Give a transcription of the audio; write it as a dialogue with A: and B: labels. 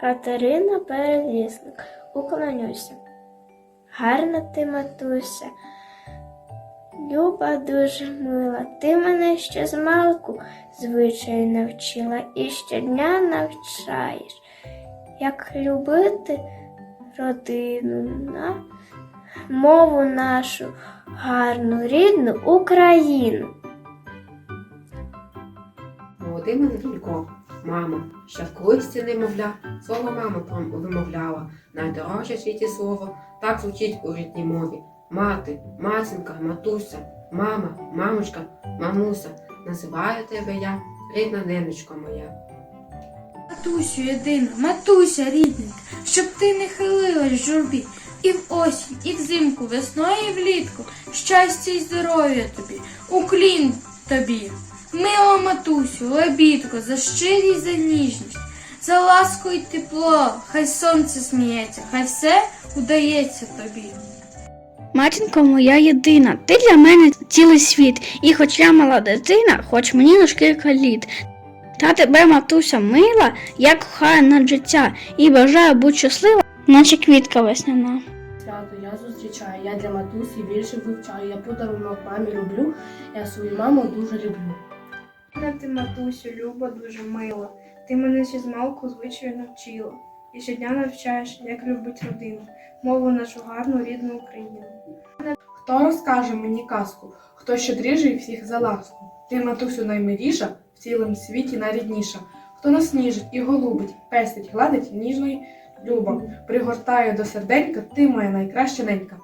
A: Катерина Перелісник, уклонюся. Гарна ти, матуся, Люба дуже мила, ти мене ще з малку звичаю навчила і щодня навчаєш, як любити родину, на мову нашу гарну, рідну Україну.
B: Володимир Вілько, мама, ще в колисці немовля, слово мама вимовляла, найдорожче в світі слово, так звучить у рідній мові. Мати, матінка, матуся, мама, мамочка, мамуся, називаю тебе я, рідна ненечко моя.
C: Матусю єдина, матуся рідненька, щоб ти не хилилась в журбі. І в осінь, і взимку, весною і влітку, щастя й здоров'я тобі, уклін тобі. Мила матусю, лебідко, за щирість, за ніжність, за ласку й тепло, хай сонце сміється, хай все удається тобі.
D: Матінко моя єдина, ти для мене цілий світ, і хоч я мала дитина, хоч мені лиш кілька літ. Та тебе, матуся, мила, я кохаю над життя і бажаю бути щаслива, наче квітка весняна.
E: Свято я зустрічаю, я для матусі вірші вивчаю, я подарунок мамі роблю, я свою маму дуже люблю.
F: Рідна ти, матусю, люба, дуже мила. Ти мене ще з малку звичаю навчила. І щодня навчаєш, як любить родину, мову нашу гарну рідну Україну.
E: Хто розкаже мені казку, хто щедріший всіх за ласку? Ти, матусю, наймиліша, в цілому світі найрідніша. Хто нас ніжить і голубить, пестить, гладить ніжно й любо, пригортає до серденька, ти моя найкраща ненька.